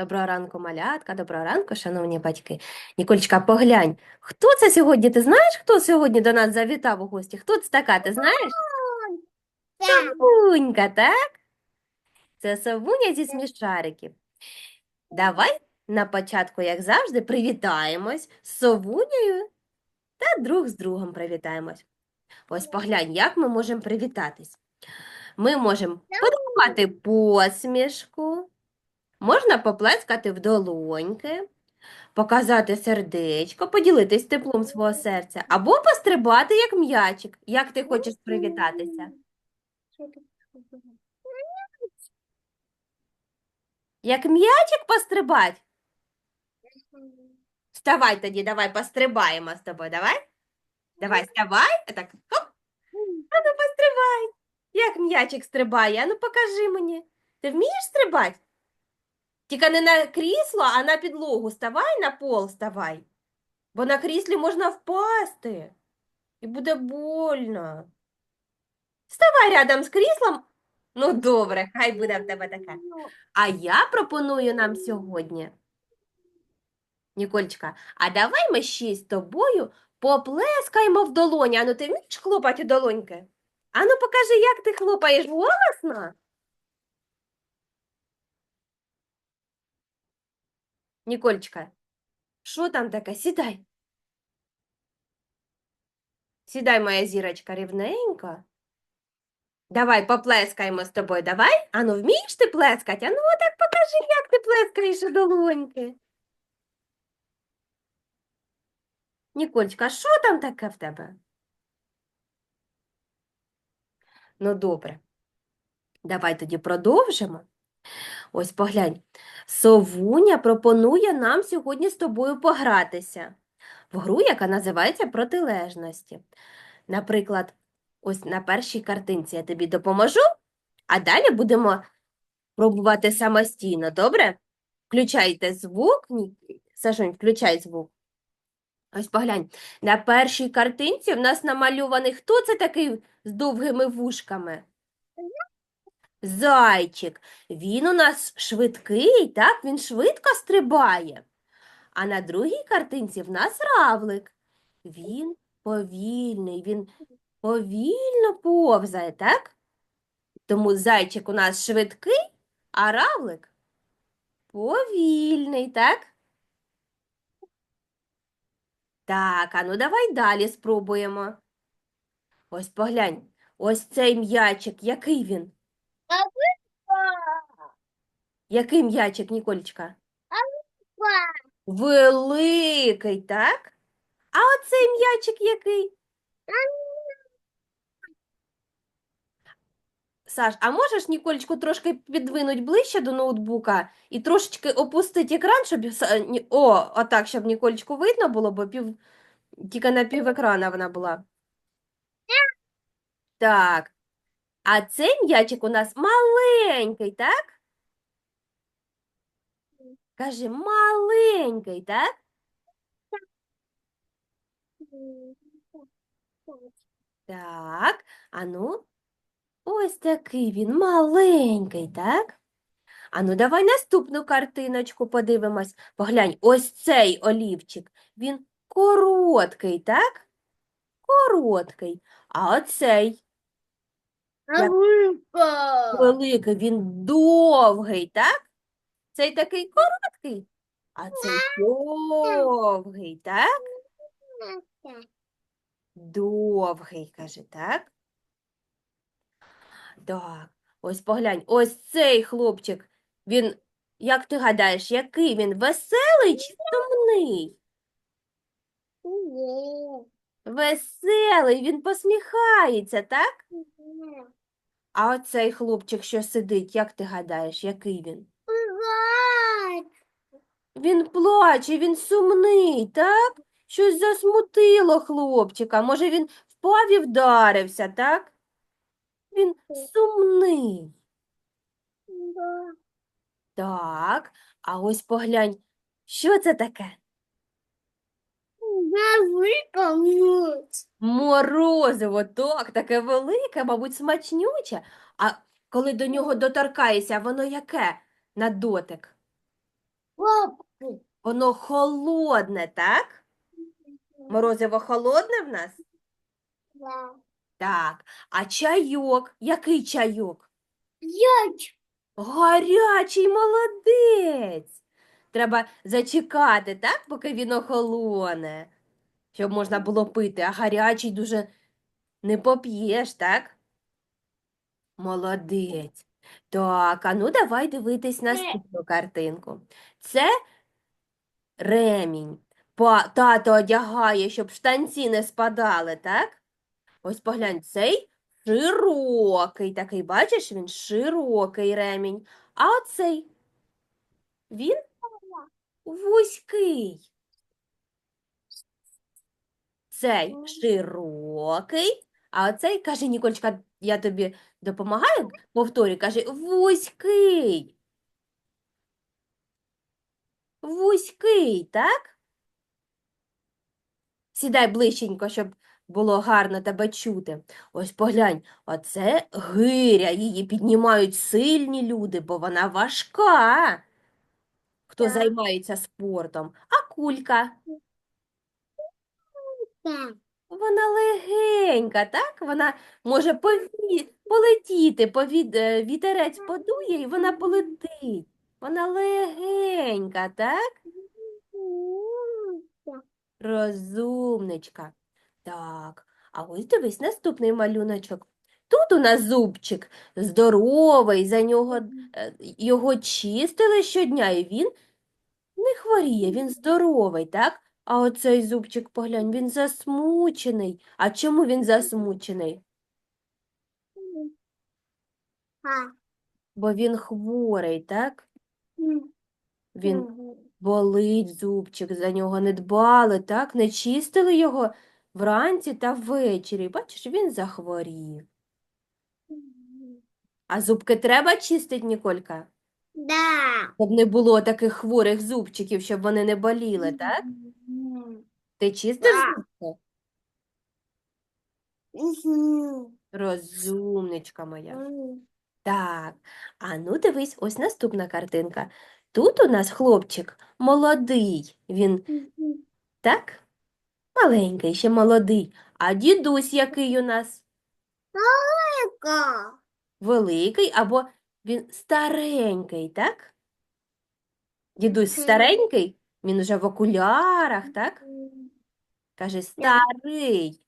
Доброго ранку, малятка, доброго ранку, шановні батьки. Ніколечка, поглянь, хто це сьогодні? Ти знаєш, хто сьогодні до нас завітав у гості? Хто це така, ти знаєш? Совунька, так? Це Совуня зі смішариків. Давай на початку, як завжди, привітаємось з Совунею та друг з другом привітаємось. Ось поглянь, як ми можемо привітатись. Ми можемо подарувати посмішку, можна поплескати в долоньки, показати сердечко, поділитись теплом свого серця, або пострибати як м'ячик. Як ти хочеш привітатися? Як м'ячик пострибать? Вставай тоді, давай пострибаємо з тобою, давай? Давай, вставай, так, хоп, а ну пострибай. Як м'ячик стрибає, а ну покажи мені. Ти вмієш стрибати? Тільки не на крісло, а на підлогу ставай, на пол ставай. Бо на кріслі можна впасти. І буде больно. Ставай рядом з кріслом. Ну, добре, хай буде в тебе таке. А я пропоную нам сьогодні, Нікольчка, а давай ми ще з тобою поплескаємо в долоні. Ану, ти вмієш хлопати долоньки? Ану, покажи, як ти хлопаєш голосно. Нікольчка, що там таке? Сідай. Сідай, моя зірочка, рівненько. Давай поплескаємо з тобою, давай. Ану, вмієш ти плескати? Ану, так покажи, як ти плескаєш у долоньки. Нікольчка, що там таке в тебе? Ну, добре. Давай тоді продовжимо. Ось поглянь. Совуня пропонує нам сьогодні з тобою погратися в гру, яка називається протилежності. Наприклад, ось на першій картинці я тобі допоможу, а далі будемо пробувати самостійно, добре? Включайте звук. Сашунь, включай звук. Ось поглянь, на першій картинці в нас намальований хто це такий з довгими вушками? Зайчик. Він у нас швидкий, так? Він швидко стрибає. А на другій картинці в нас равлик. Він повільний, він повільно повзає, так? Тому зайчик у нас швидкий, а равлик повільний, так? Так, а ну давай далі спробуємо. Ось поглянь, ось цей м'ячик, який він? Який м'ячик, Ніколечка? Великий, так? А оцей м'ячик який? Саш, а можеш Ніколечку трошки підвинуть ближче до ноутбука і трошечки опустити екран, щоб о, отак, щоб Ніколечку видно було, бо пів тільки на пів екрана вона була. Так. А цей м'ячик у нас маленький, так? Кажи, маленький, так? Так, а ну, ось такий він маленький, так? А ну, давай наступну картиночку подивимось. Поглянь, ось цей олівчик, він короткий, так? Короткий. А оцей великий, він довгий, так? Цей такий короткий, а цей довгий, так? Довгий, каже, так? Так, ось поглянь, ось цей хлопчик, він, як ти гадаєш, який він, веселий чи сумний? Веселий, він посміхається, так? А оцей хлопчик, що сидить, як ти гадаєш, який він? Він плаче, він сумний, так? Щось засмутило хлопчика. Може, він впав і вдарився, так? Він сумний. Так, а ось поглянь, що це таке? Морозиво, так, таке велике, мабуть, смачнюче. А коли до нього доторкаєшся, воно яке на дотик? Лапки. Воно холодне, так? Морозиво холодне в нас? Да. Так. А чайок? Який чайок? П'ять. Гарячий молодець. Треба зачекати, так, поки він охолоне, щоб можна було пити, а гарячий дуже не поп'єш, так? Молодець. Так, а ну давай дивитись наступну картинку. Це ремінь. Па- Тато одягає, щоб штанці не спадали, так? Ось поглянь, цей широкий такий, бачиш, він широкий ремінь. А оцей він вузький. Цей широкий, а оцей, каже Ніколечка, я тобі допомагаю, повторюй, каже, вузький. Вузький, так? Сідай ближченько, щоб було гарно тебе чути. Ось поглянь, оце гиря, її піднімають сильні люди, бо вона важка. Хто Так. займається спортом. А кулька, Так. вона легенька, так? Вона може пові... полетіти, повід... е, вітерець подує, і вона полетить. Вона легенька, так? Розумничка. Так, а ось дивись наступний малюночок. Тут у нас зубчик здоровий, за нього е, його чистили щодня, і він не хворіє, він здоровий, так? А оцей зубчик, поглянь, він засмучений. А чому він засмучений? А. Бо він хворий, так? Він болить зубчик, за нього не дбали, так? Не чистили його вранці та ввечері. Бачиш, він захворів. А зубки треба чистити, Ніколька? Да. Щоб не було таких хворих зубчиків, щоб вони не боліли, так? Ти чистиш Так. зубки? Мгм. Розумничка моя. Мгм. Так, а ну дивись, ось наступна картинка. Тут у нас хлопчик молодий, він Мгм. так? Маленький, ще молодий. А дідусь який у нас? Ка. Великий або він старенький, так? Дідусь Мгм. старенький, він уже в окулярах, так? Каже, старий.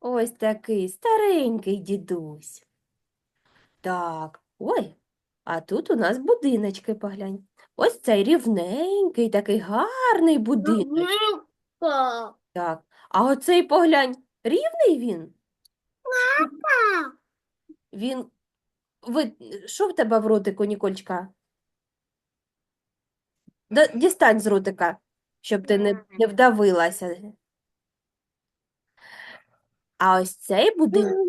Ось такий старенький дідусь. Так, ой, а тут у нас будиночки, поглянь. Ось цей рівненький, такий гарний будинок. Так, а оцей поглянь, рівний він? Ка. Він, ви, що в тебе в ротику, Нікольчка? Да, дістань з ротика, щоб ти не, не вдавилася. А ось цей будинок,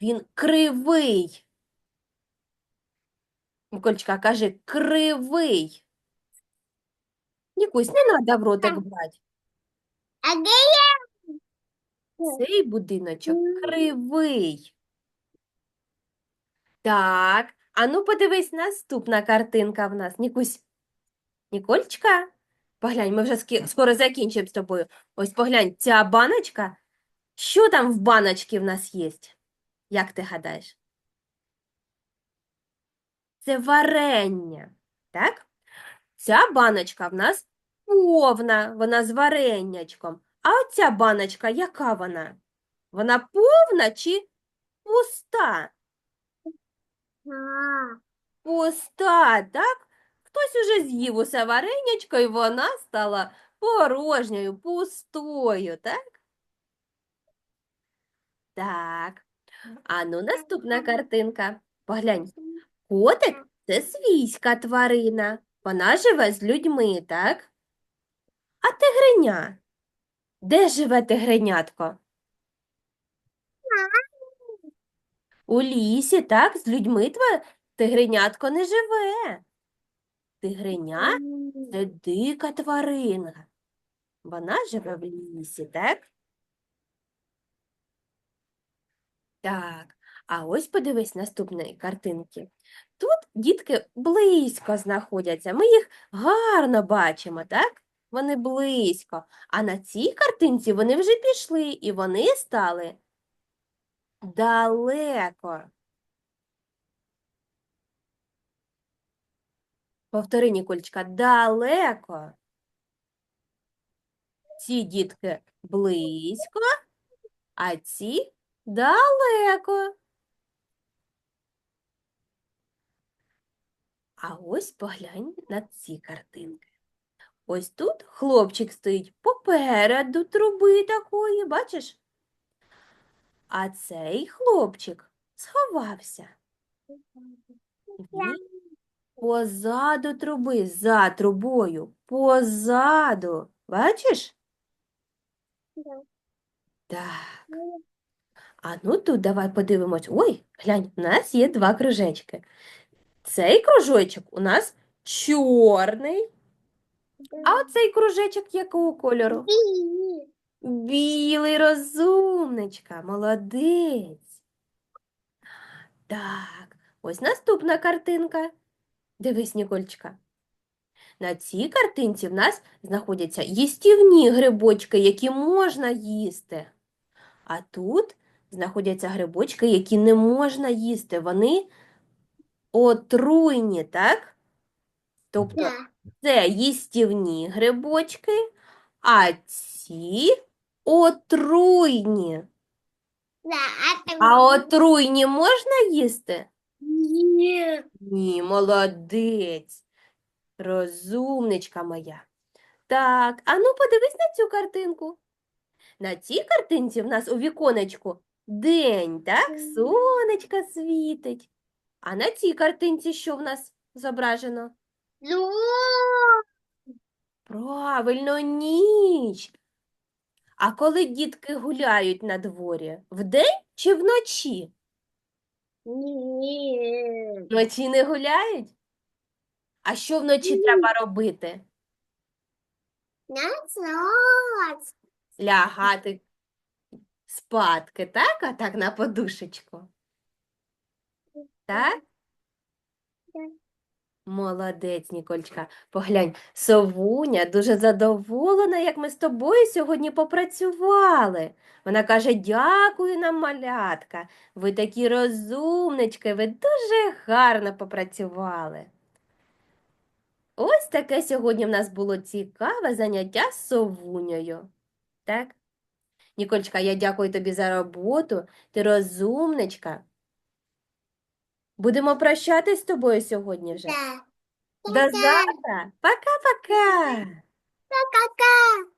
він кривий. Нікольчка, кажи, кривий. Нікусь, не треба в ротик брати. А де я? Цей будиночок кривий. Так, а ну подивись, наступна картинка в нас. Нікусь. Нікольчка? Поглянь, ми вже скоро закінчимо з тобою. Ось поглянь, ця баночка. Що там в баночці в нас є? Як ти гадаєш? Це варення, так? Ця баночка в нас повна, вона з варенячком. А оця баночка, яка вона? Вона повна чи пуста? Пуста, так? Хтось уже з'їв усе варенячко, і вона стала порожньою, пустою, так? Так. А ну наступна картинка. Поглянь, котик це свійська тварина. Вона живе з людьми, так? А тигриня? Де живе тигренятко? У лісі, так? З людьми тва- тигренятко не живе. Тигреня Це дика тварина. Вона живе в лісі, так? Так. А ось подивись наступні картинки. Тут дітки близько знаходяться. Ми їх гарно бачимо, так? Вони близько. А на цій картинці вони вже пішли, і вони стали далеко. Повтори, Ніколечка, далеко. Ці дітки близько, а ці далеко. А ось поглянь на ці картинки. Ось тут хлопчик стоїть попереду труби такої, бачиш? А цей хлопчик сховався. Він позаду труби, за трубою, позаду. Бачиш? Так. А ну тут давай подивимось. Ой, глянь, у нас є два кружечки. Цей кружочок у нас чорний, а оцей кружечок якого кольору? Білий розумничка, молодець. Так, ось наступна картинка. Дивись, Нікольчка. На цій картинці в нас знаходяться їстівні грибочки, які можна їсти. А тут знаходяться грибочки, які не можна їсти. Вони отруйні, так? Тобто Да. Це їстівні грибочки, а ці отруйні. Да, А отруйні можна їсти? Нет. Ні, молодець. Розумничка моя. Так, а ну подивись на цю картинку. На цій картинці в нас у віконечку день, так? Мгм. Сонечко світить. А на цій картинці що в нас зображено? Правильно, ніч. А коли дітки гуляють на дворі? Вдень чи вночі? нет. Вночі не гуляють? А що вночі треба робити? Лягати спадки, так? А так на подушечку. Так? Так. Молодець, Нікольчка. Поглянь, Совуня дуже задоволена, як ми з тобою сьогодні попрацювали. Вона каже, дякую нам, малятка. Ви такі розумнички, ви дуже гарно попрацювали. Ось таке сьогодні в нас було цікаве заняття з совунею. Так? Нікольчка, я дякую тобі за роботу. Ти розумничка. Будемо прощатись з тобою сьогодні вже. Да. До завтра. Пока-пока. Пока-пока.